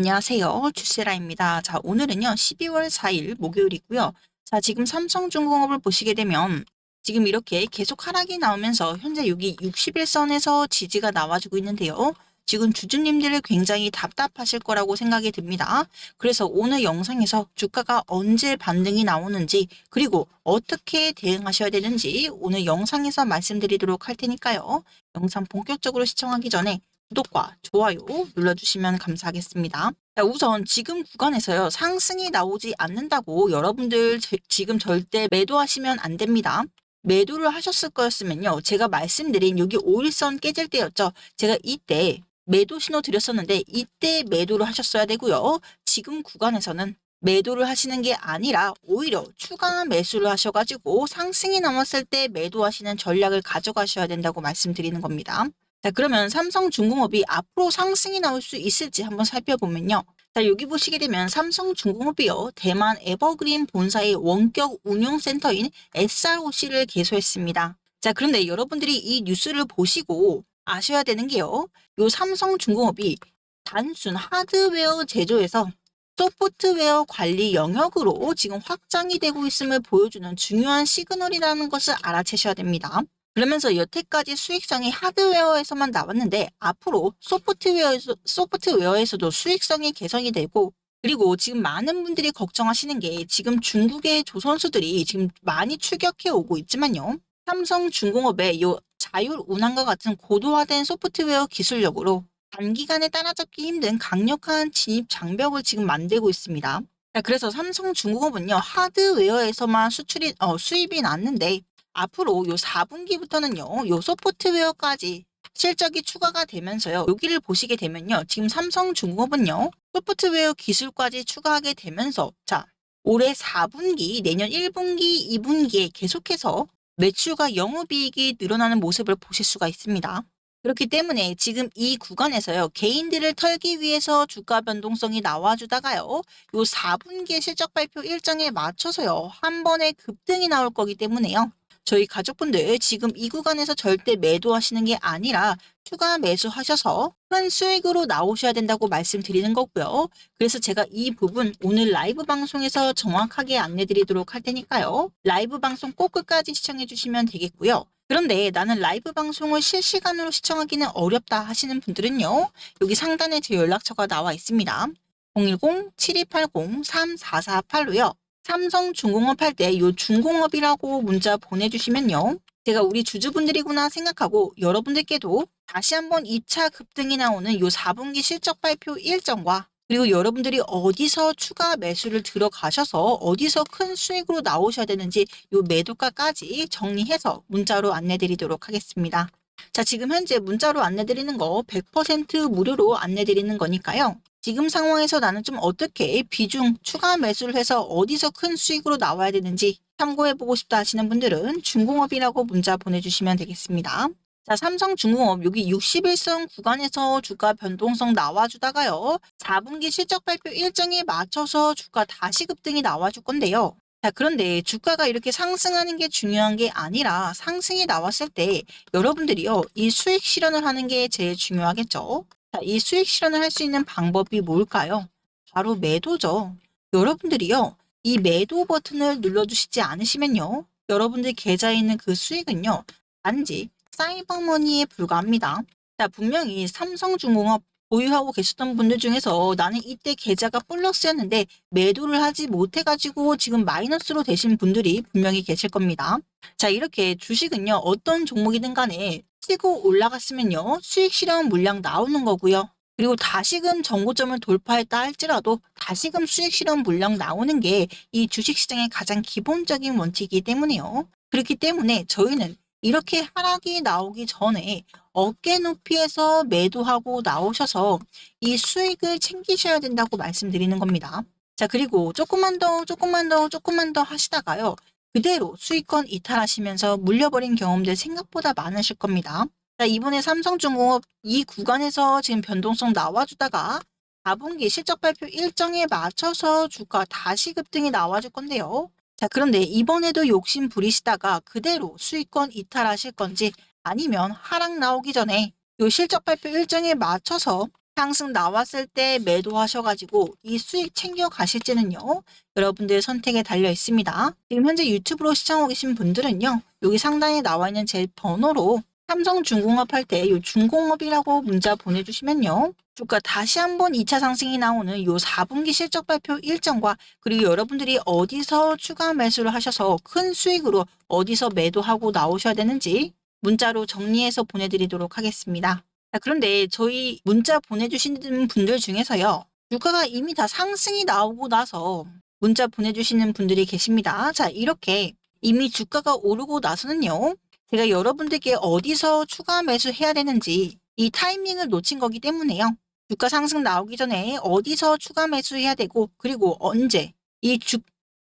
안녕하세요. 주세라입니다. 자, 오늘은요, 12월 4일 목요일이고요. 자, 지금 삼성중공업을 보시게 되면 지금 이렇게 계속 하락이 나오면서 현재 여기 61선에서 지지가 나와주고 있는데요. 지금 주주님들을 굉장히 답답하실 거라고 생각이 듭니다. 그래서 오늘 영상에서 주가가 언제 반등이 나오는지 그리고 어떻게 대응하셔야 되는지 오늘 영상에서 말씀드리도록 할 테니까요. 영상 본격적으로 시청하기 전에 구독과 좋아요 눌러주시면 감사하겠습니다. 자, 우선 지금 구간에서요 상승이 나오지 않는다고 여러분들 제- 지금 절대 매도하시면 안 됩니다. 매도를 하셨을 거였으면요 제가 말씀드린 여기 5일선 깨질 때였죠. 제가 이때 매도 신호 드렸었는데 이때 매도를 하셨어야 되고요. 지금 구간에서는 매도를 하시는 게 아니라 오히려 추가 매수를 하셔가지고 상승이 나왔을 때 매도하시는 전략을 가져가셔야 된다고 말씀드리는 겁니다. 자, 그러면 삼성중공업이 앞으로 상승이 나올 수 있을지 한번 살펴보면요. 자, 여기 보시게 되면 삼성중공업이요. 대만 에버그린 본사의 원격 운용센터인 SROC를 개소했습니다. 자, 그런데 여러분들이 이 뉴스를 보시고 아셔야 되는 게요. 요 삼성중공업이 단순 하드웨어 제조에서 소프트웨어 관리 영역으로 지금 확장이 되고 있음을 보여주는 중요한 시그널이라는 것을 알아채셔야 됩니다. 그러면서 여태까지 수익성이 하드웨어에서만 나왔는데 앞으로 소프트웨어에서, 소프트웨어에서도 수익성이 개선이 되고 그리고 지금 많은 분들이 걱정하시는 게 지금 중국의 조선수들이 지금 많이 출격해 오고 있지만요. 삼성 중공업의 요 자율 운항과 같은 고도화된 소프트웨어 기술력으로 단기간에 따라잡기 힘든 강력한 진입 장벽을 지금 만들고 있습니다. 자, 그래서 삼성 중공업은요 하드웨어에서만 수출이 어, 수입이 났는데 앞으로 요 4분기부터는요, 요 소프트웨어까지 실적이 추가가 되면서요, 여기를 보시게 되면요, 지금 삼성중공업은요, 소프트웨어 기술까지 추가하게 되면서, 자, 올해 4분기, 내년 1분기, 2분기에 계속해서 매출과 영업이익이 늘어나는 모습을 보실 수가 있습니다. 그렇기 때문에 지금 이 구간에서요, 개인들을 털기 위해서 주가 변동성이 나와주다가요, 요 4분기의 실적 발표 일정에 맞춰서요, 한 번에 급등이 나올 거기 때문에요. 저희 가족분들 지금 이 구간에서 절대 매도하시는 게 아니라 추가 매수하셔서 큰 수익으로 나오셔야 된다고 말씀드리는 거고요. 그래서 제가 이 부분 오늘 라이브 방송에서 정확하게 안내 드리도록 할 테니까요. 라이브 방송 꼭 끝까지 시청해 주시면 되겠고요. 그런데 나는 라이브 방송을 실시간으로 시청하기는 어렵다 하시는 분들은요. 여기 상단에 제 연락처가 나와 있습니다. 010-7280-3448로요. 삼성중공업 할때요 중공업이라고 문자 보내주시면요. 제가 우리 주주분들이구나 생각하고 여러분들께도 다시 한번 2차 급등이 나오는 요 4분기 실적 발표 일정과 그리고 여러분들이 어디서 추가 매수를 들어가셔서 어디서 큰 수익으로 나오셔야 되는지 요 매도가까지 정리해서 문자로 안내드리도록 하겠습니다. 자, 지금 현재 문자로 안내드리는 거 100% 무료로 안내드리는 거니까요. 지금 상황에서 나는 좀 어떻게 비중 추가 매수를 해서 어디서 큰 수익으로 나와야 되는지 참고해보고 싶다 하시는 분들은 중공업이라고 문자 보내주시면 되겠습니다. 자, 삼성중공업 여기 61선 구간에서 주가 변동성 나와주다가요. 4분기 실적 발표 일정에 맞춰서 주가 다시 급등이 나와줄 건데요. 자, 그런데 주가가 이렇게 상승하는 게 중요한 게 아니라 상승이 나왔을 때 여러분들이요, 이 수익 실현을 하는 게 제일 중요하겠죠. 자, 이 수익 실현을 할 수 있는 방법이 뭘까요? 바로 매도죠. 여러분들이요, 이 매도 버튼을 눌러주시지 않으시면요, 여러분들 계좌에 있는 그 수익은요, 단지 사이버머니에 불과합니다. 자, 분명히 삼성중공업 보유하고 계셨던 분들 중에서 나는 이때 계좌가 플러스였는데 매도를 하지 못해가지고 지금 마이너스로 되신 분들이 분명히 계실 겁니다. 자, 이렇게 주식은요, 어떤 종목이든 간에 치고 올라갔으면요, 수익 실현 물량 나오는 거고요. 그리고 다시금 정고점을 돌파했다 할지라도 다시금 수익 실현 물량 나오는 게 이 주식시장의 가장 기본적인 원칙이기 때문에요. 그렇기 때문에 저희는 이렇게 하락이 나오기 전에 어깨 높이에서 매도하고 나오셔서 이 수익을 챙기셔야 된다고 말씀드리는 겁니다. 자, 그리고 조금만 더, 조금만 더, 조금만 더 하시다가요. 그대로 수익권 이탈하시면서 물려버린 경험들 생각보다 많으실 겁니다. 자, 이번에 삼성중공업 이 구간에서 지금 변동성 나와주다가 4분기 실적 발표 일정에 맞춰서 주가 다시 급등이 나와줄 건데요. 자, 그런데 이번에도 욕심 부리시다가 그대로 수익권 이탈하실 건지 아니면 하락 나오기 전에 요 실적 발표 일정에 맞춰서 상승 나왔을 때 매도하셔가지고 이 수익 챙겨 가실지는요. 여러분들의 선택에 달려 있습니다. 지금 현재 유튜브로 시청하고 계신 분들은요. 여기 상단에 나와 있는 제 번호로 삼성중공업 할 때 이 중공업이라고 문자 보내주시면요. 주가 다시 한번 2차 상승이 나오는 요 4분기 실적 발표 일정과 그리고 여러분들이 어디서 추가 매수를 하셔서 큰 수익으로 어디서 매도하고 나오셔야 되는지 문자로 정리해서 보내드리도록 하겠습니다. 자, 그런데 저희 문자 보내주시는 분들 중에서요. 주가가 이미 다 상승이 나오고 나서 문자 보내주시는 분들이 계십니다. 자, 이렇게 이미 주가가 오르고 나서는요. 제가 여러분들께 어디서 추가 매수해야 되는지 이 타이밍을 놓친 거기 때문에요. 주가 상승 나오기 전에 어디서 추가 매수해야 되고 그리고 언제 이 주,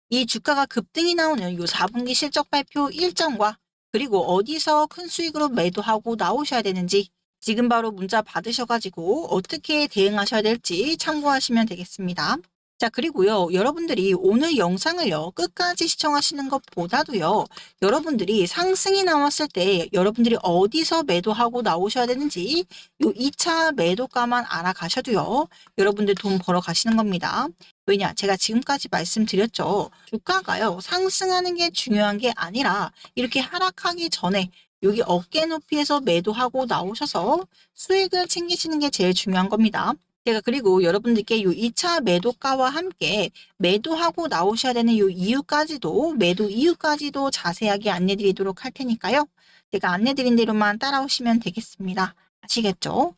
이 주가가 급등이 나오는 요 4분기 실적 발표 일정과 그리고 어디서 큰 수익으로 매도하고 나오셔야 되는지 지금 바로 문자 받으셔가지고 어떻게 대응하셔야 될지 참고하시면 되겠습니다. 자, 그리고요, 여러분들이 오늘 영상을요, 끝까지 시청하시는 것보다도요, 여러분들이 상승이 나왔을 때 여러분들이 어디서 매도하고 나오셔야 되는지 요 2차 매도가만 알아가셔도요, 여러분들 돈 벌어 가시는 겁니다. 왜냐? 제가 지금까지 말씀드렸죠. 주가가요, 상승하는 게 중요한 게 아니라 이렇게 하락하기 전에 여기 어깨 높이에서 매도하고 나오셔서 수익을 챙기시는 게 제일 중요한 겁니다. 제가 그리고 여러분들께 요 2차 매도가와 함께 매도하고 나오셔야 되는 요 이유까지도 매도 이유까지도 자세하게 안내 드리도록 할 테니까요. 제가 안내 드린 대로만 따라오시면 되겠습니다. 아시겠죠?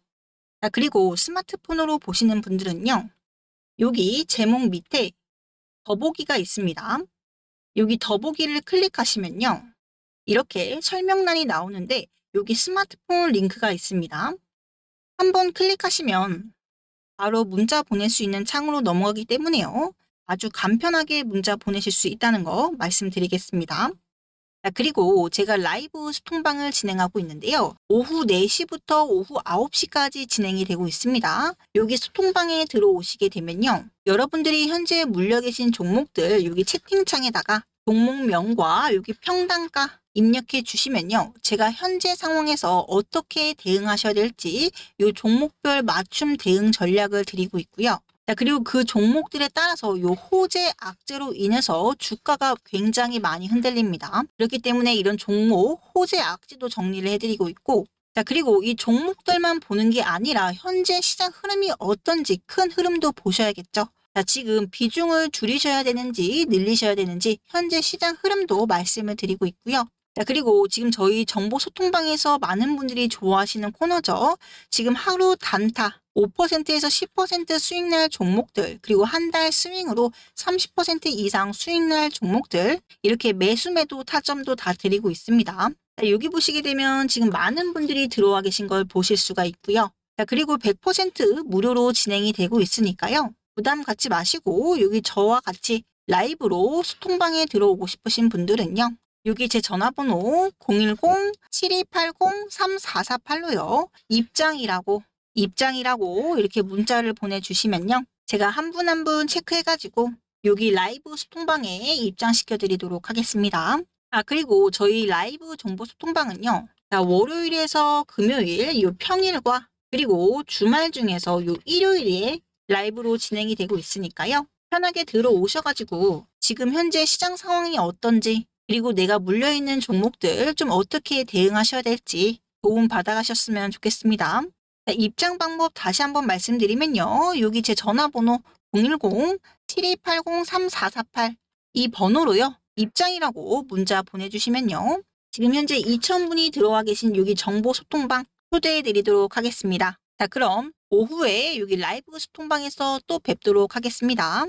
자, 그리고 스마트폰으로 보시는 분들은요. 여기 제목 밑에 더보기가 있습니다. 여기 더보기를 클릭하시면요. 이렇게 설명란이 나오는데 여기 스마트폰 링크가 있습니다. 한번 클릭하시면 바로 문자 보낼 수 있는 창으로 넘어가기 때문에요. 아주 간편하게 문자 보내실 수 있다는 거 말씀드리겠습니다. 자, 그리고 제가 라이브 소통방을 진행하고 있는데요. 오후 4시부터 오후 9시까지 진행이 되고 있습니다. 여기 소통방에 들어오시게 되면요. 여러분들이 현재 물려 계신 종목들 여기 채팅창에다가 종목명과 여기 평단가 입력해 주시면요. 제가 현재 상황에서 어떻게 대응하셔야 될지 이 종목별 맞춤 대응 전략을 드리고 있고요. 자, 그리고 그 종목들에 따라서 요 호재 악재로 인해서 주가가 굉장히 많이 흔들립니다. 그렇기 때문에 이런 종목 호재 악재도 정리를 해드리고 있고 자, 그리고 이 종목들만 보는 게 아니라 현재 시장 흐름이 어떤지 큰 흐름도 보셔야겠죠. 자, 지금 비중을 줄이셔야 되는지 늘리셔야 되는지 현재 시장 흐름도 말씀을 드리고 있고요. 자, 그리고 지금 저희 정보 소통방에서 많은 분들이 좋아하시는 코너죠. 지금 하루 단타 5%에서 10% 수익 날 종목들, 그리고 한 달 스윙으로 30% 이상 수익 날 종목들, 이렇게 매수 매도 타점도 다 드리고 있습니다. 자, 여기 보시게 되면 지금 많은 분들이 들어와 계신 걸 보실 수가 있고요. 자, 그리고 100% 무료로 진행이 되고 있으니까요. 부담 갖지 마시고 여기 저와 같이 라이브로 소통방에 들어오고 싶으신 분들은요. 여기 제 전화번호 010-7280-3448로요. 입장이라고 입장이라고 이렇게 문자를 보내주시면요. 제가 한 분 한 분 체크해가지고 여기 라이브 소통방에 입장시켜 드리도록 하겠습니다. 아 그리고 저희 라이브 정보 소통방은요. 자, 월요일에서 금요일 요 평일과 그리고 주말 중에서 요 일요일에 라이브로 진행이 되고 있으니까요. 편하게 들어오셔가지고 지금 현재 시장 상황이 어떤지 그리고 내가 물려있는 종목들 좀 어떻게 대응하셔야 될지 도움 받아가셨으면 좋겠습니다. 자, 입장 방법 다시 한번 말씀드리면요. 여기 제 전화번호 010-7280-3448 이 번호로요. 입장이라고 문자 보내주시면요. 지금 현재 2,000분이 들어와 계신 여기 정보 소통방 초대해 드리도록 하겠습니다. 자, 그럼 오후에 여기 라이브 소통방에서 또 뵙도록 하겠습니다.